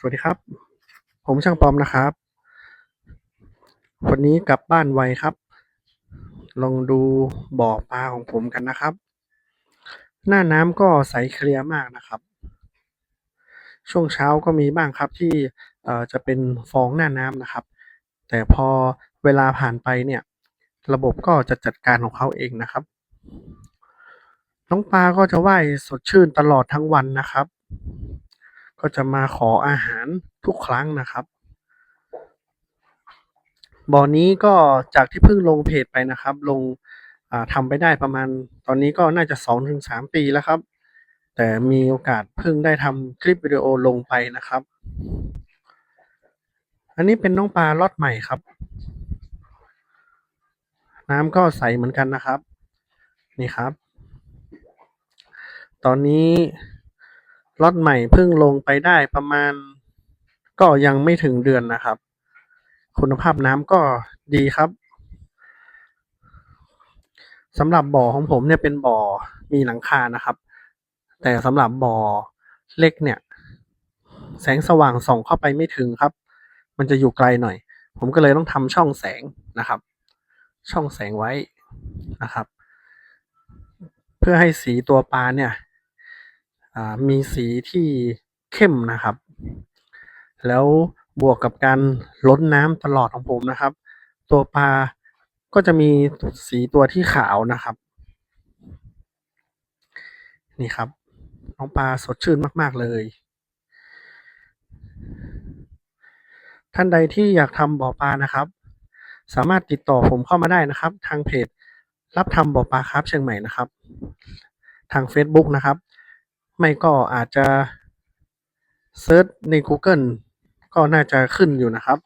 สวัสดีครับ ผมช่างปอมนะครับ วันนี้กลับบ้านไวครับ ลองดูบ่อปลาของผมกันนะครับ หน้าน้ำก็ใสเคลียร์มากนะครับ ช่วงเช้าก็มีบ้างครับที่จะเป็นฟองหน้าน้ำนะครับ แต่พอเวลาผ่านไปเนี่ย ระบบก็จะจัดการของเขาเองนะครับ น้องปลาก็จะว่ายสดชื่นตลอดทั้งวันนะครับ ก็จะมาขออาหารทุกครั้งนะครับ บ่อนี้ก็จากที่เพิ่งลงเพจไปนะครับ ลงอ่าทำไปได้ประมาณ ตอนนี้ก็น่าจะสองถึงสามปีแล้วครับ แต่มีโอกาสเพิ่งได้ทำคลิปวิดีโอลงไปนะครับ อันนี้เป็นน้องปลาลอตใหม่ครับ น้ำก็ใสเหมือนกันนะครับ นี่ครับ ตอนนี้ ล็อตใหม่เพิ่งลงไปได้ประมาณ ก็ยังไม่ถึงเดือนนะครับ คุณภาพน้ำก็ดีครับสำหรับบ่อของผมเนี่ยเป็นบ่อมีหลังคานะครับ แต่สำหรับบ่อเล็กเนี่ย แสงสว่างส่องเข้าไปไม่ถึงครับ มันจะอยู่ไกลหน่อย ผมก็เลยต้องทำช่องแสงนะครับ ช่องแสงไว้นะครับ เพื่อให้สีตัวปลาเนี่ย มีสีที่เข้มนะครับ แล้วบวกกับการล้นน้ำตลอดของผมนะครับ ตัวปลาก็จะมีสีตัวที่ขาวนะครับ นี่ครับน้องปลาสดชื่นมาก ๆ เลย ท่านใดที่อยากทำบ่อปลานะครับ สามารถติดต่อผมเข้ามาได้นะครับ ทางเพจรับทำบ่อปลาครับเชียงใหม่นะครับ ทาง Facebook นะครับ ไม่ก็อาจจะเซิร์ชใน Google ก็น่าจะขึ้นอยู่นะครับ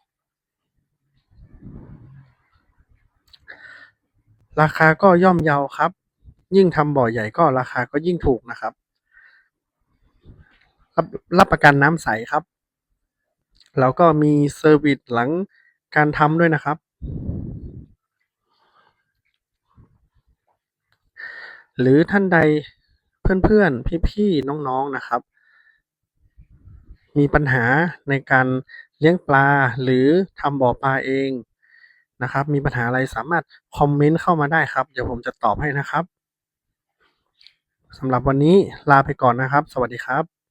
ราคาก็ย่อมเยาครับ ยิ่งทำบ่อใหญ่ก็ราคาก็ยิ่งถูกนะครับ รับรับประกันน้ำใสครับแล้วก็มีเซอร์วิสหลังการทำด้วยนะครับ หรือท่านใด เพื่อนๆ พี่ๆ น้องๆ นะครับ มีปัญหาในการเลี้ยงปลาหรือทำบ่อปลาเองนะครับ มีปัญหาอะไรสามารถคอมเมนต์เข้ามาได้ครับ เดี๋ยวผมจะตอบให้นะครับสำหรับวันนี้ลาไปก่อนนะครับ สวัสดีครับ